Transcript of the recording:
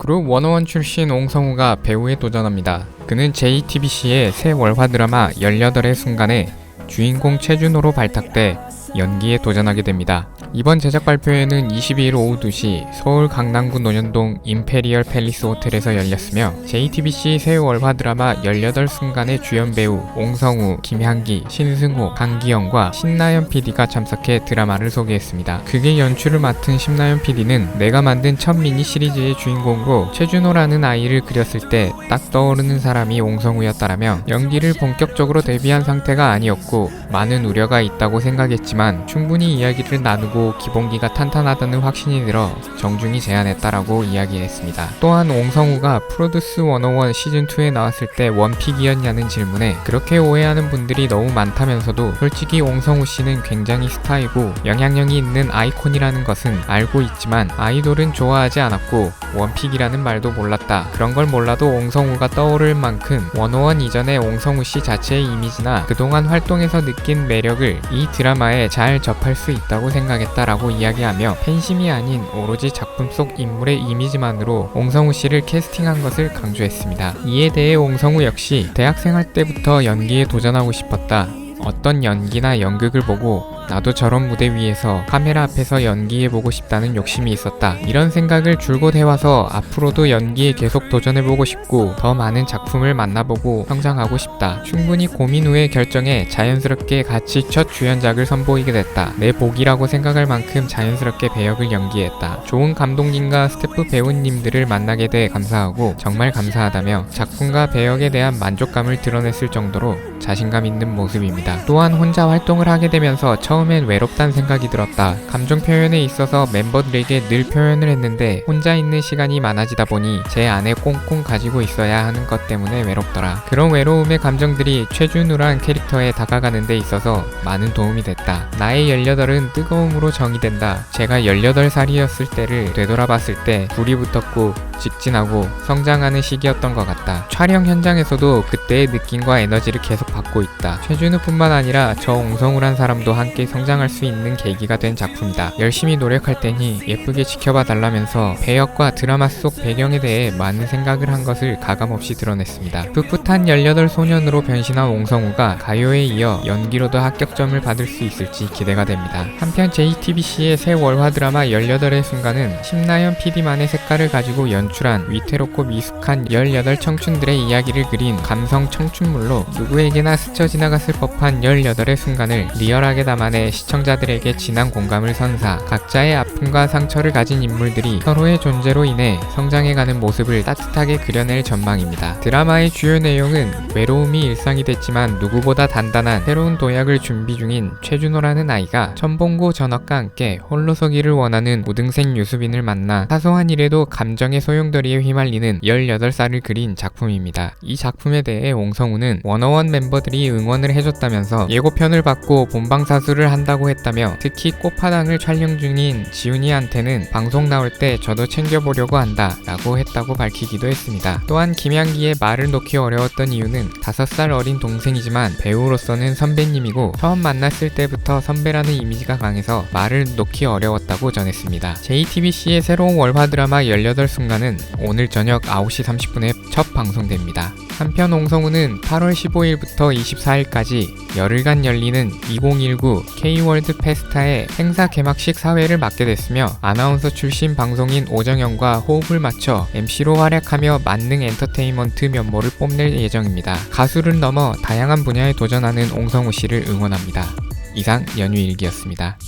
그룹 워너원 출신 옹성우가 배우에 도전합니다. 그는 JTBC의 새 월화 드라마 18의 순간에 주인공 최준호로 발탁돼 연기에 도전하게 됩니다. 이번 제작 발표회는 22일 오후 2시 서울 강남구 논현동 임페리얼 팰리스 호텔에서 열렸으며 JTBC 새 월화 드라마 18순간의 주연 배우 옹성우, 김향기, 신승호, 강기영과 신나연 PD가 참석해 드라마를 소개했습니다. 그의 연출을 맡은 신나연 PD는 내가 만든 첫 미니 시리즈의 주인공으로 최준호라는 아이를 그렸을 때 딱 떠오르는 사람이 옹성우였다라며 연기를 본격적으로 데뷔한 상태가 아니었고 많은 우려가 있다고 생각했지만 충분히 이야기를 나누고 기본기가 탄탄하다는 확신이 들어 정중히 제안했다라고 이야기했습니다. 또한 옹성우가 프로듀스 101 시즌2에 나왔을 때 원픽이었냐는 질문에 그렇게 오해하는 분들이 너무 많다면서도 솔직히 옹성우 씨는 굉장히 스타이고 영향력이 있는 아이콘이라는 것은 알고 있지만 아이돌은 좋아하지 않았고 원픽이라는 말도 몰랐다. 그런 걸 몰라도 옹성우가 떠오를 만큼 101 이전의 옹성우 씨 자체의 이미지나 그동안 활동에서 느낀 매력을 이 드라마에 잘 접할 수 있다고 생각했다라고 이야기하며 팬심이 아닌 오로지 작품 속 인물의 이미지만으로 옹성우 씨를 캐스팅한 것을 강조했습니다. 이에 대해 옹성우 역시 대학생활 때부터 연기에 도전하고 싶었다. 어떤 연기나 연극을 보고 나도 저런 무대 위에서 카메라 앞에서 연기해보고 싶다는 욕심이 있었다. 이런 생각을 줄곧 해와서 앞으로도 연기에 계속 도전해보고 싶고 더 많은 작품을 만나보고 성장하고 싶다. 충분히 고민 후에 결정해 자연스럽게 같이 첫 주연작을 선보이게 됐다. 내 복이라고 생각할 만큼 자연스럽게 배역을 연기했다. 좋은 감독님과 스태프 배우님들을 만나게 돼 감사하고 정말 감사하다며 작품과 배역에 대한 만족감을 드러냈을 정도로 자신감 있는 모습입니다. 또한 혼자 활동을 하게 되면서 처음 엔 외롭다는 생각이 들었다. 감정 표현에 있어서 멤버들에게 늘 표현을 했는데 혼자 있는 시간이 많아지다 보니 제 안에 꽁꽁 가지고 있어야 하는 것 때문에 외롭더라. 그런 외로움의 감정들이 최준우란 캐릭터에 다가가는 데 있어서 많은 도움이 됐다. 나의 18은 뜨거움으로 정의된다. 제가 18살이었을 때를 되돌아봤을 때 불이 붙었고 직진하고 성장하는 시기였던 것 같다. 촬영 현장에서도 그때의 느낌과 에너지를 계속 받고 있다. 최준우뿐만 아니라 저 옹성우란 사람도 함께 성장할 수 있는 계기가 된 작품이다. 열심히 노력할 테니 예쁘게 지켜봐 달라면서 배역과 드라마 속 배경에 대해 많은 생각을 한 것을 가감없이 드러냈습니다. 풋풋한 18 소년으로 변신한 옹성우가 가요에 이어 연기로도 합격점을 받을 수 있을지 기대가 됩니다. 한편 JTBC의 새 월화 드라마 18의 순간은 심나연 PD만의 색깔을 가지고 연출한 위태롭고 미숙한 18 청춘들의 이야기를 그린 감성 청춘물로 누구에게나 스쳐 지나갔을 법한 18의 순간을 리얼하게 담아 내 시청자들에게 진한 공감을 선사 각자의 아픔과 상처를 가진 인물들이 서로의 존재로 인해 성장해가는 모습을 따뜻하게 그려낼 전망입니다. 드라마의 주요 내용은 외로움이 일상이 됐지만 누구보다 단단한 새로운 도약을 준비 중인 최준호라는 아이가 천봉고 전학과 함께 홀로 서기를 원하는 우등생 유수빈을 만나 사소한 일에도 감정의 소용돌이에 휘말리는 18살을 그린 작품입니다. 이 작품에 대해 옹성우는 워너원 멤버들이 응원을 해줬다면서 예고편을 받고 본방사수를 한다고 했다며 특히 꽃파당을 촬영 중인 지훈이한테는 방송 나올 때 저도 챙겨보려고 한다 라고 했다고 밝히기도 했습니다. 또한 김양기의 말을 놓기 어려웠던 이유는 5살 어린 동생이지만 배우로서는 선배님이고 처음 만났을 때부터 선배라는 이미지가 강해서 말을 놓기 어려웠다고 전했습니다. JTBC의 새로운 월화 드라마 18순간은 오늘 저녁 9시 30분에 첫 방송됩니다. 한편 옹성우는 8월 15일부터 24일까지 열흘간 열리는 2019 K월드 페스타의 행사 개막식 사회를 맡게 됐으며 아나운서 출신 방송인 오정영과 호흡을 맞춰 MC로 활약하며 만능 엔터테인먼트 면모를 뽐낼 예정입니다. 가수를 넘어 다양한 분야에 도전하는 옹성우 씨를 응원합니다. 이상 연휴일기였습니다.